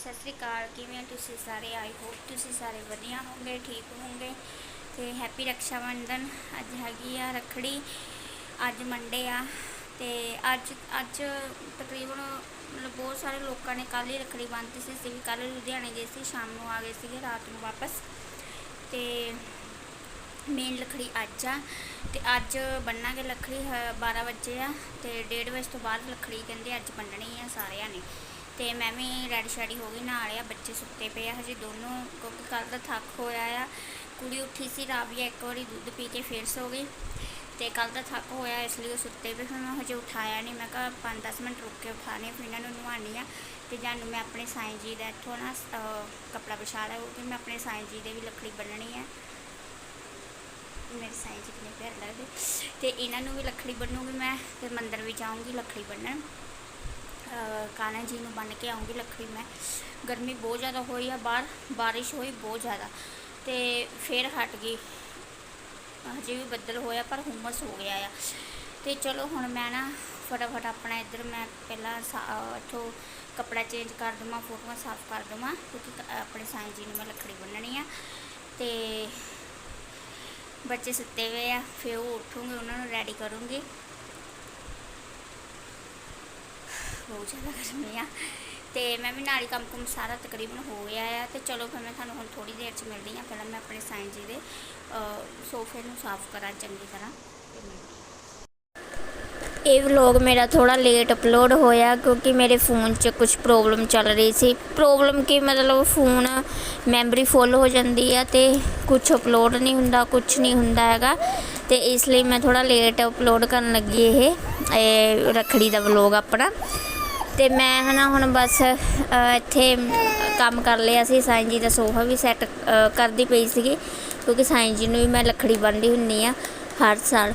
ਸਤਿ ਸ੍ਰੀ ਅਕਾਲ, ਕਿਵੇਂ ਹੋ ਤੁਸੀਂ ਸਾਰੇ? ਆਈ ਹੋਪ ਤੁਸੀਂ ਸਾਰੇ ਵਧੀਆ ਹੋਵੋਗੇ, ਠੀਕ ਹੋਵੋਗੇ ਤੇ ਹੈਪੀ ਰਕਸ਼ਾ ਬੰਧਨ ਅੱਜ ਹੈਗੀ ਆ ਰੱਖੜੀ, ਅੱਜ ਮੰਡੇ ਆ ਤੇ ਅੱਜ ਅੱਜ ਤਕਰੀਬਨ ਮਤਲਬ ਬਹੁਤ ਸਾਰੇ ਲੋਕਾਂ ਨੇ ਕੱਲ੍ਹ ਹੀ ਰੱਖੜੀ ਬੰਨ੍ਹਤੀ ਸੀ, ਅਸੀਂ ਵੀ ਕੱਲ੍ਹ ਲੁਧਿਆਣੇ ਗਏ ਸੀ, ਸ਼ਾਮ ਨੂੰ ਆ ਗਏ ਸੀਗੇ, ਰਾਤ ਨੂੰ ਵਾਪਸ ਤੇ ਮੇਨ ਲੱਕੜੀ ਅੱਜ ਆ ਤੇ ਅੱਜ ਬੰਨਾਂਗੇ ਲੱਕੜੀ 12 ਵਜੇ ਆ ਤੇ 1:30 ਵਜੇ ਤੋਂ ਬਾਅਦ ਲੱਕੜੀ ਕਹਿੰਦੇ ਅੱਜ ਬੰਨਣੀ ਆ ਸਾਰਿਆਂ ਨੇ। ਅਤੇ ਮੈਂ ਵੀ ਰੈਡੀ ਸ਼ੈਡੀ ਹੋ ਗਈ ਨਹਾ ਲਿਆ ਬੱਚੇ ਸੁੱਤੇ ਪਏ ਆ ਹਜੇ ਦੋਨੋਂ ਕਿਉਂਕਿ ਕੱਲ੍ਹ ਦਾ ਥੱਕ ਹੋਇਆ ਆ। ਕੁੜੀ ਉੱਠੀ ਸੀ ਰਾਵੀਆ ਇੱਕ ਵਾਰੀ ਦੁੱਧ ਪੀ ਕੇ ਫੇਰ ਸੋ ਗਈ ਤੇ ਕੱਲ ਦਾ ਥੱਕ ਹੋਇਆ ਇਸ ਲਈ ਉਹ ਸੁੱਤੇ ਪਏ ਫਿਰ ਮੈਂ ਹਜੇ ਉਠਾਇਆ ਨਹੀਂ ਮੈਂ ਕਿਹਾ 5-10 ਮਿੰਟ ਰੁੱਕ ਕੇ ਉਠਾਣੇ ਫਿਰ ਇਹਨਾਂ ਨੂੰ ਨਵਾਉਣੀ ਆ ਤੇ ਜਾਨੂੰ ਮੈਂ ਆਪਣੇ ਸਾਈਂ ਜੀ ਦਾ ਇੱਥੋਂ ਨਾ ਅਹ, ਕੱਪੜਾ ਵਿਛਾ ਲਿਆ ਕਿਉਂਕਿ ਮੈਂ ਆਪਣੇ ਸਾਈਂ ਜੀ ਦੇ ਵੀ ਲੱਕੜੀ ਬੰਨਣੀ ਆ। ਮੇਰੇ ਸਾਈਂ ਜੀ ਕਿੰਨੇ ਪਿਆਰ ਲੱਗਦੇ। ਤੇ ਇਹਨਾਂ ਨੂੰ ਵੀ ਲੱਕੜੀ ਬੰਨੂਗੀ ਮੈਂ ਫਿਰ ਮੰਦਰ ਵੀ ਜਾਊਂਗੀ ਲੱਕੜੀ ਬੰਨਣ ਅਹ ਜੀ ਨੂੰ ਬੰਨ ਕੇ ਆਉਂਗੀ ਲੱਕੜੀ ਮੈਂ। ਗਰਮੀ ਬਹੁਤ ਜ਼ਿਆਦਾ ਹੋਈ ਆ, ਬਾਹਰ ਬਾਰਿਸ਼ ਹੋਈ ਬਹੁਤ ਜ਼ਿਆਦਾ ਤੇ ਫਿਰ ਹਟ ਗਈ। ਹਜੇ ਵੀ ਬੱਦਲ ਹੋਇਆ ਪਰ ਹੁਮਸ ਹੋ ਗਿਆ ਆ। ਤੇ ਚਲੋ ਹੁਣ ਮੈਂ ਨਾ ਫਟਾਫਟ ਆਪਣਾ ਇੱਧਰ ਮੈਂ ਪਹਿਲਾਂ ਸਾ- ਇੱਥੋਂ ਕੱਪੜਾ ਚੇਂਜ ਕਰ ਦਵਾਂ, ਫੋਟੋਆਂ ਸਾਫ਼ ਕਰ ਦਵਾਂ ਕਿਉਂਕਿ ਆਪਣੇ ਸਾਈਂ ਜੀ ਨੂੰ ਮੈਂ ਲੱਕੜੀ ਬੰਨਣੀ ਆ। ਤੇ ਬੱਚੇ ਸੁੱਤੇ ਹੋਏ ਆ, ਫਿਰ ਉਹ ਉੱਠੂਗੇ, ਉਹਨਾਂ ਨੂੰ ਰੈਡੀ ਕਰੂੰਗੀ। ਬਹੁਤ ਜ਼ਿਆਦਾ ਗਰਮੀ ਆ। ਤੇ ਮੈਂ ਵੀ ਨਾਲੀ ਕੰਮ ਕੁਮ ਸਾਰਾ ਤਕਰੀਬਨ ਹੋ ਗਿਆ ਆ। ਤੇ ਚਲੋ ਫਿਰ ਮੈਂ ਤੁਹਾਨੂੰ ਹੁਣ ਥੋੜੀ ਦੇਰ ਚ ਮਿਲਦੀ ਆ। ਪਹਿਲਾਂ ਮੈਂ ਆਪਣੇ ਸਾਈਂ ਜੀ ਦੇ ਸੋਫੇ ਨੂੰ ਸਾਫ਼ ਕਰਾਂ, ਚੰਗੀ ਤਰ੍ਹਾਂ। ਇਹ ਵਲੌਗ ਮੇਰਾ ਥੋੜਾ ਲੇਟ ਅਪਲੋਡ ਹੋਇਆ ਕਿਉਂਕਿ ਮੇਰੇ ਫੋਨ 'ਚ ਕੁਝ ਪ੍ਰੋਬਲਮ ਚੱਲ ਰਹੀ ਸੀ। ਪ੍ਰੋਬਲਮ ਕੀ ਮਤਲਬ ਫੋਨ ਮੈਮਰੀ ਫੁੱਲ ਹੋ ਜਾਂਦੀ ਆ ਤੇ ਕੁਝ ਅਪਲੋਡ ਨਹੀਂ ਹੁੰਦਾ ਕੁਝ ਨਹੀਂ ਹੁੰਦਾ ਹੈਗਾ। ਤੇ ਇਸ ਲਈ ਮੈਂ ਥੋੜਾ ਲੇਟ ਅਪਲੋਡ ਕਰਨ ਲੱਗੀ ਇਹ ਇਹ ਰੱਖੜੀ ਦਾ ਵਲੌਗ ਆਪਣਾ। ਤੇ ਮੈਂ ਹਨਾ ਹੁਣ ਬਸ ਇੱਥੇ ਕੰਮ ਕਰ ਲਿਆ ਸੀ। ਸਾਈਂ ਜੀ ਦਾ ਸੋਫਾ ਵੀ ਸੈੱਟ ਕਰਦੀ ਪਈ ਸੀਗੀ, ਕਿਉਂਕਿ ਸਾਈਂ ਜੀ ਨੂੰ ਵੀ ਮੈਂ ਲੱਕੜੀ ਬੰਨ੍ਹਦੀ ਹੁੰਨੀ ਆ ਹਰ ਸਾਲ।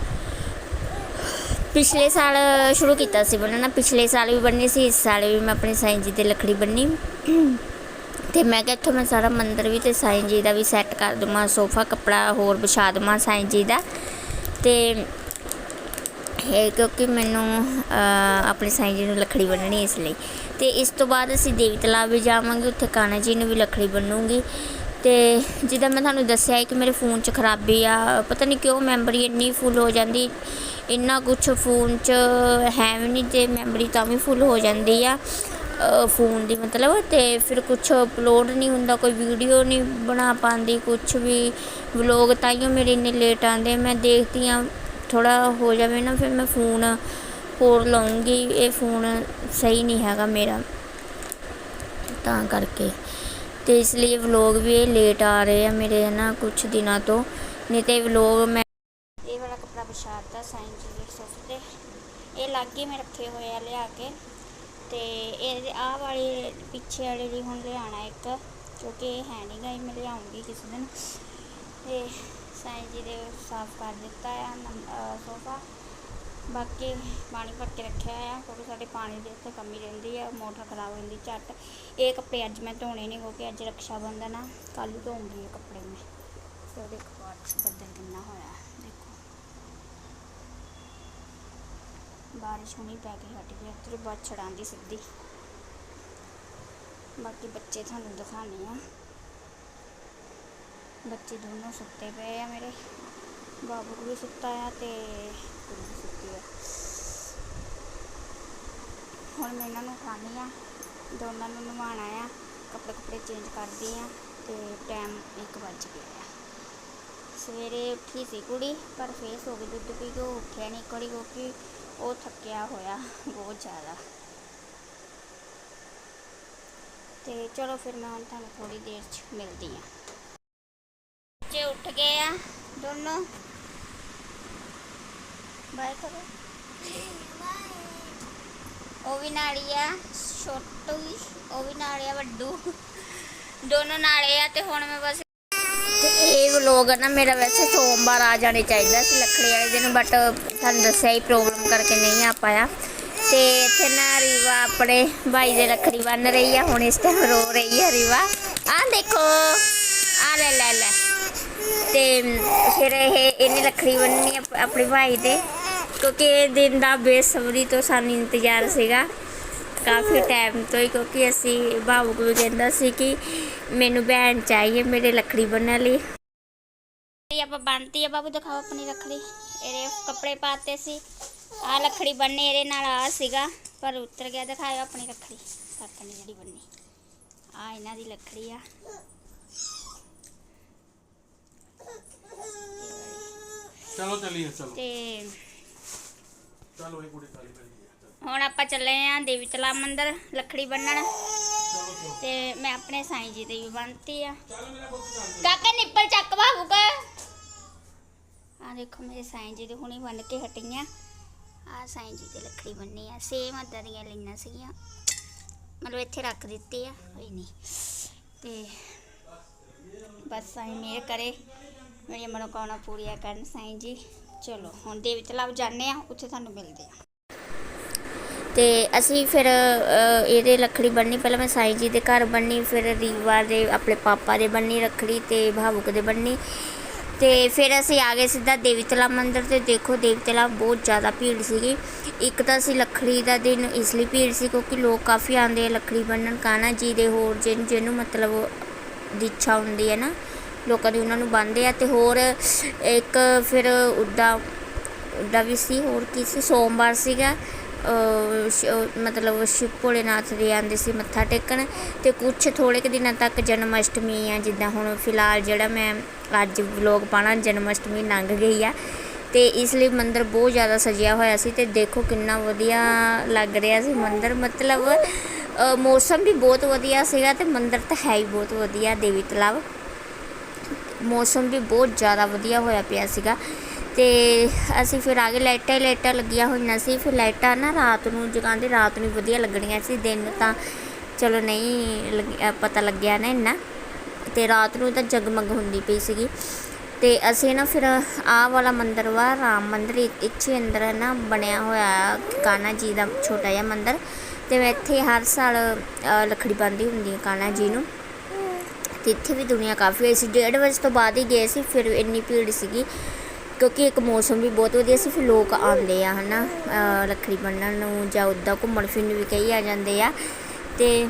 ਪਿਛਲੇ ਸਾਲ ਸ਼ੁਰੂ ਕੀਤਾ ਸੀ ਬੰਨਣਾ ਪਿਛਲੇ ਸਾਲ ਵੀ ਬੰਨੀ ਸੀ, ਇਸ ਸਾਲ ਵੀ ਮੈਂ ਆਪਣੇ ਸਾਈਂ ਜੀ ਦੇ ਲੱਕੜੀ ਬੰਨੀ ਤੇ ਮੈਂ ਕਿਹਾ ਇੱਥੋਂ ਮੈਂ ਸਾਰਾ ਮੰਦਰ ਵੀ ਤੇ ਸਾਈਂ ਜੀ ਦਾ ਵੀ ਸੈੱਟ ਕਰ ਦਵਾਂ, ਸੋਫਾ, ਕੱਪੜਾ ਹੋਰ ਵਿਛਾ ਦਵਾਂ ਸਾਈਂ ਜੀ ਦਾ। ਤੇ ਇਹ ਕਿਉਂਕਿ ਮੈਨੂੰ ਆਪਣੇ ਸਾਈਂ ਜੀ ਨੂੰ ਲੱਕੜੀ ਬੰਨਣੀ ਇਸ ਲਈ। ਤੇ ਇਸ ਤੋਂ ਬਾਅਦ ਅਸੀਂ ਦੇਵੀ ਤਲਾਬ ਵੀ ਜਾਵਾਂਗੇ, ਉੱਥੇ ਕਾਨਾ ਜੀ ਨੂੰ ਵੀ ਲੱਕੜੀ ਬੰਨੂੰਗੀ। ਤੇ ਜਿੱਦਾਂ ਮੈਂ ਤੁਹਾਨੂੰ ਦੱਸਿਆ ਹੈ ਕਿ ਮੇਰੇ ਫੋਨ 'ਚ ਖਰਾਬੀ ਆ, ਪਤਾ ਨਹੀਂ ਕਿਉਂ ਮੈਮਰੀ ਇੰਨੀ ਫੁੱਲ ਹੋ ਜਾਂਦੀ, ਇੰਨਾ ਕੁਝ ਫੋਨ 'ਚ ਹੈ ਵੀ ਨਹੀਂ ਤੇ ਮੈਮਰੀ ਤਾਂ ਵੀ ਫੁੱਲ ਹੋ ਜਾਂਦੀ ਆ ਫੋਨ ਦੀ ਮਤਲਬ। ਤੇ ਫਿਰ ਕੁਝ ਅਪਲੋਡ ਨਹੀਂ ਹੁੰਦਾ, ਕੋਈ ਵੀਡੀਓ ਨਹੀਂ ਬਣਾ ਪਾਉਂਦੀ ਕੁਝ ਵੀ ਵਲੌਗ ਤਾਈਓ ਮੇਰੇ ਇੰਨੇ ਲੇਟ ਆਉਂਦੇ, ਮੈਂ ਦੇਖਦੀ ਆ ਥੋੜਾ ਹੋ ਜਾਵੇ ਨਾ, ਫਿਰ ਮੈਂ ਫੋਨ ਹੋਰ ਲਵਾਂਗੀ ਇਹ ਫੋਨ ਸਹੀ ਨਹੀਂ ਹੈਗਾ ਮੇਰਾ। ਤਾਂ ਕਰਕੇ। ਤੇ ਇਸ ਲਈ ਵਲੌਗ ਵੀ ਇਹ ਲੇਟ ਆ ਰਹੇ ਆ ਮੇਰੇ ਨਾ ਕੁਝ ਦਿਨਾਂ ਤੋਂ। ਨਹੀਂ ਤੇ ਵਲੌਗ ਮੈਂ ਇਹ ਵਾਲਾ ਕੱਪੜਾ ਵਿਛਾਤਾ, ਸਾਈਂ ਜੀ ਦੇ ਸੋਫੇ ਤੇ। ਇਹ ਲਾਗੇ ਮੈਂ ਰੱਖੇ ਹੋਏ ਆ ਲਿਆ ਕੇ। ਤੇ ਇਹ ਆਹ ਵਾਲੇ ਪਿੱਛੇ ਵਾਲੇ ਵੀ ਹੁਣ ਲਿਆਣਾ ਇੱਕ, ਕਿਉਂਕਿ ਇਹ ਹੈ ਨਹੀਂਗਾ ਇਹ ਮੈਂ ਲਿਆਉਂਗੀ ਕਿਸੇ ਦਿਨ। ਤੇ ਸਾਈਂ ਜੀ ਦੇ ਸਾਫ਼ ਕਰ ਦਿੱਤਾ ਆ ਸੋਫਾ। ਬਾਕੀ ਪਾਣੀ ਭਰ ਕੇ ਰੱਖਿਆ ਆ ਕਿਉਂਕਿ ਸਾਡੇ ਪਾਣੀ ਦੀ ਇੱਥੇ ਕਮੀ ਰਹਿੰਦੀ ਆ, ਮੋਟਰ ਖਰਾਬ ਹੋ ਜਾਂਦੀ, ਝੱਟ। ਇਹ ਕੱਪੜੇ ਅੱਜ ਮੈਂ ਧੋਣੇ ਨਹੀਂ ਕਿਉਂਕਿ ਅੱਜ ਰਕਸ਼ਾ ਬੰਧਨ ਆ, ਕੱਲ੍ਹ ਨੂੰ ਧੋਉਂਗੀ ਇਹ ਕੱਪੜੇ ਮੈਂ। ਤੇ ਉਹ ਦੇਖੋ ਬਾਅਦ ਬੱਦਲ ਕਿੰਨਾ ਹੋਇਆ, ਦੇਖੋ। ਬਾਰਿਸ਼ ਹੁਣੀ ਪੈ ਕੇ ਹਟ ਗਈ ਇੱਧਰ ਬਾਛੜ ਆਂਦੀ ਸਿੱਧੀ। ਬਾਕੀ ਬੱਚੇ ਤੁਹਾਨੂੰ ਦਿਖਾਣੇ ਆ। ਬੱਚੇ ਦੋਨੋਂ ਸੁੱਤੇ ਪਏ ਆ ਮੇਰੇ ਬਾਬੂ ਵੀ ਸੁੱਤਾ ਆ ਤੇ ਕੁੜੀ ਵੀ ਸੁੱਤੀ ਆ ਹੁਣ ਮੈਂ ਇਹਨਾਂ ਨੂੰ ਉਠਾਉਣੀ ਆ ਦੋਨਾਂ ਨੂੰ ਨਵਾਉਣਾ ਆ ਕੱਪੜੇ ਕੱਪੜੇ ਚੇਂਜ ਕਰਦੀ ਆ ਤੇ ਟਾਈਮ 1 ਵੱਜ ਗਿਆ ਆ ਸਵੇਰੇ ਉੱਠੀ ਸੀ ਕੁੜੀ ਪਰ ਫੇਸ ਹੋ ਗਈ ਦੁੱਧ ਪੀ ਕੇ ਉਹ ਉੱਠਿਆ ਨਹੀਂ ਕੜੀ ਕਿਉਂਕਿ ਉਹ ਥੱਕਿਆ ਹੋਇਆ ਬਹੁਤ ਜ਼ਿਆਦਾ ਤੇ ਚਲੋ ਫਿਰ ਮੈਂ ਹੁਣ ਤੁਹਾਨੂੰ ਥੋੜੀ ਦੇਰ ਚ ਮਿਲਦੀ ਆ ਬੱਚੇ ਉੱਠ ਗਏ ਆ ਦੋਨੋਂ ਉਹ ਵੀ ਨਾਲੀ ਛੋਟੂ ਉਹ ਵੀ ਨਾਲੇ ਵੱਡੂ। ਦੋਨੋਂ ਨਾਲੇ ਆ ਤੇ ਹੁਣ ਮੈਂ ਬਸ ਤੇ ਇਹ ਵਲੋਗ ਨਾ ਮੇਰਾ ਵੈਸੇ ਸੋਮਵਾਰ ਆ ਜਾਣੇ ਚਾਹੀਦਾ ਸੀ ਲੱਕੜੀ ਵਾਲੇ ਦਿਨ ਬਟ ਤੁਹਾਨੂੰ ਦੱਸਿਆ ਹੀ ਪ੍ਰੋਬਲਮ ਕਰਕੇ ਨਹੀਂ ਆ ਪਾਇਆ। ਤੇ ਇੱਥੇ ਨਾ ਰੀਵਾ ਆਪਣੇ ਭਾਈ ਦੇ ਲੱਖੜੀ ਬੰਨ ਰਹੀ ਆ, ਹੁਣ ਇਸ ਟਾਈਮ ਰੋ ਰਹੀ ਆ ਰੀਵਾ। ਆ ਦੇਖੋ ਆ ਲੈ ਲੈ ਲੈ। ਤੇ ਫਿਰ ਇਹ ਇਹਨੇ ਰੱਖੜੀ ਬੰਨਣੀ ਆ ਆਪਣੇ ਭਾਈ ਦੇ ਕਿਉਂਕਿ ਇਹ ਦਿਨ ਦਾ ਬੇਸਬਰੀ ਤੋਂ ਸਾਨੂੰ ਇੰਤਜ਼ਾਰ ਸੀਗਾ। ਕਾਫੀ ਟਾਈਮ ਤੋਂ ਹੀ, ਕਿਉਂਕਿ ਅਸੀਂ ਭਾਵੁਕ ਵੀ ਕਹਿੰਦਾ ਸੀ ਕਿ ਮੈਨੂੰ ਭੈਣ ਚਾਹੀਏ ਮੇਰੇ ਲੱਕੜੀ ਬੰਨਣ ਲਈ। ਇਹ ਆਪਾਂ ਬੰਨਤੀ ਆ ਬਾਬੂ, ਦਿਖਾਓ ਆਪਣੀ ਰੱਖੜੀ। ਇਹਦੇ ਕੱਪੜੇ ਪਾਤੇ ਸੀ। ਆ ਲੱਕੜੀ ਬੰਨੇ ਇਹਦੇ ਨਾਲ ਆ ਸੀਗਾ। ਪਰ ਉਤਰ ਗਿਆ ਦਿਖਾਓ ਆਪਣੀ ਰੱਖੜੀ। ਕੱਟਣੀ ਜਿਹੜੀ ਬੰਨੀ ਆ ਇਹਨਾਂ ਦੀ ਲੱਕੜੀ ਆ। ਚਲੋ ਚਲੀਏ ਚਲੋ। ਤੇ ਚਲੋ ਇਹ ਕੁੜੀ ਕਾਲੀ ਪੈਂਦੀ ਹੈ ਹੁਣ ਆਪਾਂ ਚੱਲੇ ਆਂ ਦੇਵੀ ਤਲਾ ਮੰਦਿਰ ਲੱਕੜੀ ਬੰਨਣ। ਤੇ ਮੈਂ ਆਪਣੇ ਸਾਈਂ ਜੀ ਦੀ ਵੀ ਬੰਨਤੀ ਆ। ਚੱਲ ਮੇਰਾ ਪੁੱਤ ਚੱਲ ਕਾਕਾ ਨਿੱਪਲ ਚੱਕ ਬਾਬੂਗਾ ਆ ਦੇਖੋ ਮੇਰੇ ਸਾਈਂ ਜੀ ਦੇ ਹੁਣੀ ਬੰਨ ਕੇ ਹਟੀਆਂ। ਆ ਸਾਈਂ ਜੀ ਦੇ ਲੱਕੜੀ ਬੰਨੀ ਆ। ਸੇਮ ਅੱਦਾਂ ਦੀਆਂ ਲਈਆਂ ਸੀਗੀਆਂ। ਮਤਲਬ ਇੱਥੇ ਰੱਖ ਦਿੱਤੀ ਆ ਕੋਈ ਨਹੀਂ। ਤੇ ਬਸ ਸਾਈਂ ਮੇਰ ਕਰੇ। ਮੇਰੀਆਂ ਮਨੋਕਾਮਨਾ ਪੂਰੀਆਂ ਕਰਨ ਸਾਈਂ ਜੀ। ਚਲੋ, ਹੁਣ ਦੇਵੀ ਤਲਾਬ ਜਾਂਦੇ ਆ ਉੱਥੇ ਤੁਹਾਨੂੰ ਮਿਲਦੇ ਆ ਤੇ ਅਸੀਂ ਫਿਰ ਇਹਦੇ ਲੱਕੜੀ ਬੰਨੀ, ਪਹਿਲਾਂ ਮੈਂ ਸਾਈਂ ਜੀ ਦੇ ਘਰ ਬੰਨੀ, ਫਿਰ ਰੀਵਾ ਦੇ, ਆਪਣੇ ਪਾਪਾ ਦੇ ਬੰਨੀ ਰੱਖੜੀ ਤੇ ਭਾਵੁਕ ਦੇ ਬੰਨੀ। ਤੇ ਫਿਰ ਅਸੀਂ ਆ ਗਏ ਸਿੱਧਾ ਦੇਵੀ ਤਲਾ ਮੰਦਿਰ ਤੇ। ਦੇਖੋ, ਦੇਵੀ ਤਲਾ ਬਹੁਤ ਜ਼ਿਆਦਾ ਭੀੜ ਸੀਗੀ। ਇੱਕ ਤਾਂ ਅਸੀਂ ਲੱਕੜੀ ਦਾ ਦਿਨ ਇਸ ਲਈ ਭੀੜ ਸੀ ਕਿਉਂਕਿ ਲੋਕ ਕਾਫੀ ਆਉਂਦੇ ਆ ਲੱਕੜੀ ਬੰਨਣ। ਕਾਨਾ ਜੀ ਦੇ ਹੋਰ ਜਿਹਨੂੰ ਜਿਹਨੂੰ ਮਤਲਬ ਦੀ ਇੱਛਾ ਹੁੰਦੀ ਹੈ ਨਾ। ਲੋਕਾਂ ਦੀ ਉਹਨਾਂ ਨੂੰ ਬੰਨਦੇ ਆ ਤੇ ਹੋਰ ਇੱਕ ਫਿਰ ਉੱਦਾਂ ਉੱਦਾਂ ਵੀ ਸੀ, ਹੋਰ ਕੀ ਸੀ? ਸੋਮਵਾਰ ਸੀਗਾ, ਅਹ ਮਤਲਬ ਸ਼ਿਵ ਭੋਲੇਨਾਥ ਦੇ ਆਉਂਦੇ ਸੀ ਮੱਥਾ ਟੇਕਣ ਤੇ ਕੁਛ ਥੋੜੇ ਕੁ ਦਿਨਾਂ ਤੱਕ ਜਨਮ ਅਸ਼ਟਮੀ ਆ, ਜਿੱਦਾਂ ਹੁਣ ਫਿਲਹਾਲ ਜਿਹੜਾ ਮੈਂ ਅੱਜ ਵਲੋਗ ਪਾਣਾ ਜਨਮ ਅਸ਼ਟਮੀ ਲੰਘ ਗਈ ਆ ਤੇ ਇਸ ਲਈ ਮੰਦਰ ਬਹੁਤ ਜ਼ਿਆਦਾ ਸਜਿਆ ਹੋਇਆ ਸੀ ਤੇ ਦੇਖੋ ਕਿੰਨਾ ਵਧੀਆ ਲੱਗ ਰਿਹਾ ਸੀ ਮੰਦਰ। ਮਤਲਬ ਮੌਸਮ ਵੀ ਬਹੁਤ ਵਧੀਆ ਸੀਗਾ ਤੇ ਮੰਦਰ ਤਾਂ ਹੈ ਹੀ ਬਹੁਤ ਵਧੀਆ, ਦੇਵੀ ਤਲਾਬ। ਮੌਸਮ ਵੀ ਬਹੁਤ ਜ਼ਿਆਦਾ ਵਧੀਆ ਹੋਇਆ ਪਿਆ ਸੀਗਾ। ਤੇ ਅਸੀਂ ਫਿਰ ਆ ਗਏ ਲਾਈਟਾਂ ਹੀ ਲਾਈਟਾਂ ਲੱਗੀਆਂ ਹੋਈਆਂ ਸੀ। ਫਿਰ ਲਾਈਟਾਂ ਨਾ ਰਾਤ ਨੂੰ ਜਗਾਉਂਦੇ ਰਾਤ ਨੂੰ ਵਧੀਆ ਲੱਗਣੀਆਂ ਸੀ ਦਿਨ ਤਾਂ ਚਲੋ ਨਹੀਂ ਲੱਗ- ਪਤਾ ਲੱਗਿਆ ਨਾ ਇੰਨਾ। ਤੇ ਰਾਤ ਨੂੰ ਤਾਂ ਜਗਮਗ ਹੁੰਦੀ ਪਈ ਸੀਗੀ। ਤੇ ਅਸੀਂ ਨਾ ਫਿਰ ਆਹ ਵਾਲਾ ਮੰਦਿਰ ਵਾ ਰਾਮ ਮੰਦਿਰ ਇ- ਇੱਥੇ ਅੰਦਰ ਹੈ ਨਾ ਬਣਿਆ ਹੋਇਆ ਕਾਨਾ ਜੀ ਦਾ ਛੋਟਾ ਜਿਹਾ ਮੰਦਿਰ। ਤੇ ਮੈਂ ਇੱਥੇ ਹਰ ਸਾਲ ਅਹ, ਲੱਕੜੀ ਬੰਨ੍ਹਦੀ ਹੁੰਦੀ ਹੈ ਕਾਨਾ ਜੀ ਨੂੰ। ਤੇ ਇੱਥੇ ਵੀ ਦੁਨੀਆ ਕਾਫੀ ਹੋਈ ਸੀ। 1:30 ਵਜੇ ਤੋਂ ਬਾਅਦ ਹੀ ਗਏ ਸੀ, ਫਿਰ ਇੰਨੀ ਭੀੜ ਸੀਗੀ ਕਿਉਂਕਿ ਇੱਕ ਮੌਸਮ ਵੀ ਬਹੁਤ ਵਧੀਆ ਸੀ, ਫਿਰ ਲੋਕ ਆਉਂਦੇ ਆ, ਹਨਾ। ਅਹ ਰੱਖੜੀ ਬੰਨ੍ਹਣ ਨੂੰ ਜਾਂ ਉੱਦਾਂ ਘੁੰਮਣ ਫਿਰਨ ਵੀ ਕਈ ਆ ਜਾਂਦੇ ਆ। ਤੇ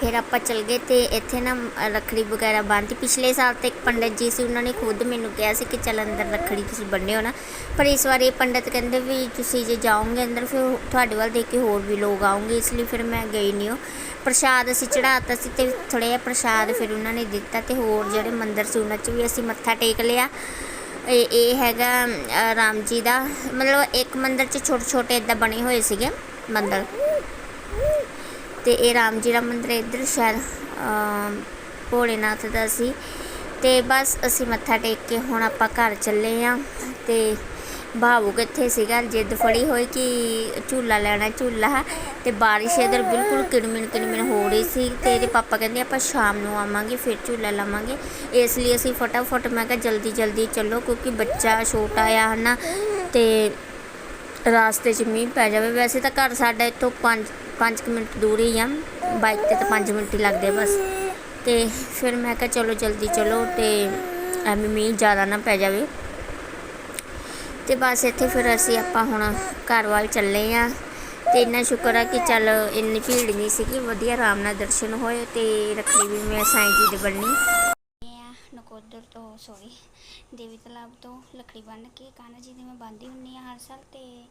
ਫਿਰ ਆਪਾਂ ਚਲ ਗਏ ਤੇ ਇੱਥੇ ਨਾ, ਅਹ, ਰੱਖੜੀ ਵਗੈਰਾ ਬੰਨ੍ਹਤੀ ਪਿਛਲੇ ਸਾਲ ਤੇ ਇੱਕ ਪੰਡਤ ਜੀ ਸੀ, ਉਹਨਾਂ ਨੇ ਖੁਦ ਮੈਨੂੰ ਕਿਹਾ ਸੀ ਕਿ ਚੱਲ ਅੰਦਰ ਰੱਖੜੀ ਤੁਸੀਂ ਬੰਨਿਓ ਨਾ। ਪਰ ਇਸ ਵਾਰ ਇਹ ਪੰਡਤ ਕਹਿੰਦੇ ਵੀ ਤੁਸੀਂ ਜੇ ਜਾਓਗੇ ਅੰਦਰ, ਫਿਰ ਤੁਹਾਡੇ ਵੱਲ ਦੇਖ ਕੇ ਹੋਰ ਵੀ ਲੋਕ ਆਉਂਗੇ ਇਸ ਲਈ ਫਿਰ ਮੈਂ ਗਈ ਨਹੀਂ ਉਹ। ਪ੍ਰਸ਼ਾਦ ਅਸੀਂ ਚੜਾਤਾ ਸੀ ਤੇ ਥੋੜ੍ਹਾ ਜਿਹਾ ਪ੍ਰਸ਼ਾਦ ਫਿਰ ਉਹਨਾਂ ਨੇ ਦਿੱਤਾ ਤੇ ਹੋਰ ਜਿਹੜੇ ਮੰਦਰ ਸੀ, ਉਹਨਾਂ 'ਚ ਵੀ ਅਸੀਂ ਮੱਥਾ ਟੇਕ ਲਿਆ। ਇਹ ਇਹ ਹੈਗਾ ਰਾਮ ਜੀ ਦਾ। ਮਤਲਬ ਇੱਕ ਮੰਦਰ 'ਚ ਛੋਟੇ ਛੋਟੇ ਇਦਾਂ ਬਣੇ ਹੋਏ ਸੀਗੇ ਮੰਦਰ। ਤੇ ਇਹ ਰਾਮ ਜੀ ਦਾ ਮੰਦਿਰ ਇੱਧਰ ਸ਼ਹਿਰ ਭੋਲੇਨਾਥ ਦਾ ਸੀ। ਤੇ ਬਸ ਅਸੀਂ ਮੱਥਾ ਟੇਕ ਕੇ ਹੁਣ ਆਪਾਂ ਘਰ ਚੱਲੇ ਆ ਤੇ ਭਾਵੁਕ ਇੱਥੇ ਸੀਗਾ? ਜਿੱਦ ਫੜੀ ਹੋਈ ਕਿ ਝੂਲਾ ਲੈਣਾ ਝੂਲਾ। ਤੇ ਬਾਰਿਸ਼ ਇਧਰ ਬਿਲਕੁਲ ਕਿਣਮਿਣ ਕਿਣਮਿਣ ਹੋ ਰਹੀ ਸੀ ਤੇ ਇਹਦੇ ਪਾਪਾ ਕਹਿੰਦੇ ਆਪਾਂ ਸ਼ਾਮ ਨੂੰ ਆਵਾਂਗੇ, ਫਿਰ ਝੂਲਾ ਲਾਵਾਂਗੇ। ਇਸ ਲਈ ਅਸੀਂ ਫਟਾਫਟ ਮੈਂ ਕਿਹਾ ਜਲਦੀ ਜਲਦੀ ਚੱਲੋ ਕਿਉਂਕਿ ਬੱਚਾ ਛੋਟਾ ਆ ਹਨਾ। ਤੇ ਰਾਸਤੇ 'ਚ ਮੀਂਹ ਪੈ ਜਾਵੇ, ਵੈਸੇ ਤਾਂ ਘਰ ਸਾਡਾ ਇੱਥੋਂ 5 5 ਮਿੰਟ ਦੂਰ ਹੀ ਆ। ਬਾਈਕ ਤੇ ਤਾਂ 5 ਮਿੰਟ ਹੀ ਲੱਗਦੇ ਬਸ। ਤੇ ਫਿਰ ਮੈਂ ਕਿਹਾ ਚਲੋ ਜਲਦੀ ਚਲੋ ਤੇ ਐਵੇਂ ਮੀਂਹ ਜ਼ਿਆਦਾ ਨਾ ਪੈ ਜਾਵੇ। ਤੇ ਬਸ ਇੱਥੇ ਫਿਰ ਅਸੀਂ ਆਪਾਂ ਹੁਣ ਘਰ ਵੱਲ ਚੱਲੇ ਆ। ਤੇ ਇੰਨਾ ਸ਼ੁਕਰ ਆ ਕਿ ਚੱਲ ਇੰਨੀ ਭੀੜ ਨਹੀਂ ਸੀਗੀ, ਵਧੀਆ ਆਰਾਮ ਨਾਲ ਦਰਸ਼ਨ ਹੋਏ ਤੇ ਰੱਖੜੀ ਵੀ ਮੈਂ ਸਾਈਂ ਜੀ ਦੇ ਬੰਨੀ। ਆ ਤੋਂ ਸੋਰੀ ਦੇਵੀ ਤਲਾਬ ਤੋਂ ਲੱਕੜੀ ਬੰਨ ਕੇ ਕਾਨਾ ਜੀ ਦੀ ਮੈਂ ਬੰਨ੍ਹਦੀ ਹੁੰਨੀ ਆ ਹਰ ਸਾਲ ਤੇ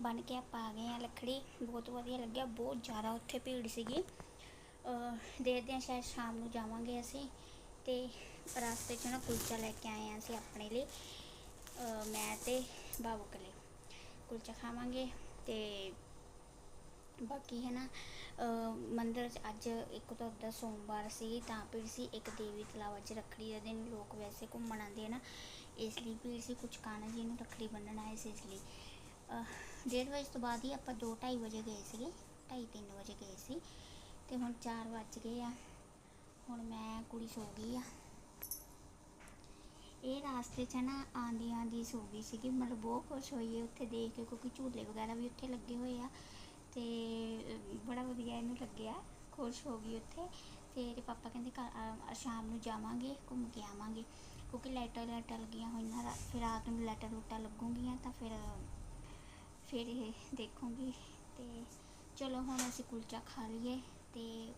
ਬੰਨ ਕੇ ਆਪਾਂ ਆ ਗਏ ਆ ਲੱਕੜੀ। ਬਹੁਤ ਵਧੀਆ ਲੱਗਿਆ, ਬਹੁਤ ਜ਼ਿਆਦਾ ਉੱਥੇ ਭੀੜ ਸੀਗੀ। ਅਹ ਦੇਖਦੇ ਆ ਸ਼ਾਇਦ ਸ਼ਾਮ ਨੂੰ ਜਾਵਾਂਗੇ ਅਸੀਂ ਤੇ ਰਸਤੇ 'ਚ ਨਾ ਕੁਲਚਾ ਲੈ ਕੇ ਆਏ ਆ ਅਸੀਂ ਆਪਣੇ ਲਈ ਮੈਂ ਤੇ ਬਾਬੂ ਕਲੇ। ਕੁਲਚਾ ਖਾਵਾਂਗੇ ਤੇ ਬਾਕੀ ਹੈ ਨਾ ਮੰਦਰ 'ਚ ਅੱਜ ਇੱਕ ਤਾਂ ਉੱਦਾਂ ਸੋਮਵਾਰ ਸੀ, ਤਾਂ ਭੀੜ ਸੀ, ਇੱਕ ਦੇਵੀ ਤਲਾਬ ਅੱਜ ਰੱਖੜੀ ਦਾ ਦਿਨ, ਲੋਕ ਵੈਸੇ ਘੁੰਮਣ ਆਉਂਦੇ ਹੈ ਨਾ, ਇਸ ਲਈ ਭੀੜ ਸੀ ਕੁਝ ਕਾਨਾ ਜੀ ਨੂੰ ਰੱਖੜੀ ਬੰਨਣ ਆਏ ਸੀ ਇਸ ਲਈ। ਡੇਢ ਵਜੇ ਤੋਂ ਬਾਅਦ ਹੀ ਆਪਾਂ 2:30 ਵਜੇ ਗਏ ਸੀਗੇ 2:30 3 ਵਜੇ ਗਏ ਸੀ, ਤੇ ਹੁਣ 4 ਵੱਜ ਗਏ ਆ, ਹੁਣ ਮੈਂ ਕੁੜੀ ਸੋ ਗਈ ਆ। ਇਹ ਰਾਸਤੇ 'ਚ ਨਾ ਆਂਦੀ ਆਂਦੀ ਸੋ ਗਈ ਸੀਗੀ, ਮਤਲਬ ਬਹੁਤ ਖੁਸ਼ ਹੋਈ ਉੱਥੇ ਦੇਖ ਕੇ, ਕਿਉਂਕਿ ਝੂਲੇ ਵਗੈਰਾ ਵੀ ਉੱਥੇ ਲੱਗੇ ਹੋਏ ਆ। ਅਤੇ ਬੜਾ ਵਧੀਆ ਇਹਨੂੰ ਲੱਗਿਆ ਖੁਸ਼ ਹੋ ਗਈ ਉੱਥੇ। ਅਤੇ ਇਹਦੇ ਪਾਪਾ ਕਹਿੰਦੇ ਘਰ, ਸ਼ਾਮ ਨੂੰ ਜਾਵਾਂਗੇ ਘੁੰਮ ਕੇ ਆਵਾਂਗੇ। ਕਿਉਂਕਿ ਲਾਈਟਾਂ ਲਾਈਟਾਂ ਲੱਗੀਆਂ ਹੋਈਆਂ ਰਾ- ਫਿਰ ਰਾਤ ਨੂੰ ਲਾਈਟਾਂ ਲੂਟਾਂ ਲੱਗੂਗੀਆਂ ਤਾਂ ਫਿਰ ਫਿਰ ਇਹ ਦੇਖੂੰਗੀ। ਤੇ ਚਲੋ ਹੁਣ ਅਸੀਂ ਕੁਲਚਾ ਖਾ ਲਈਏ ਅਤੇ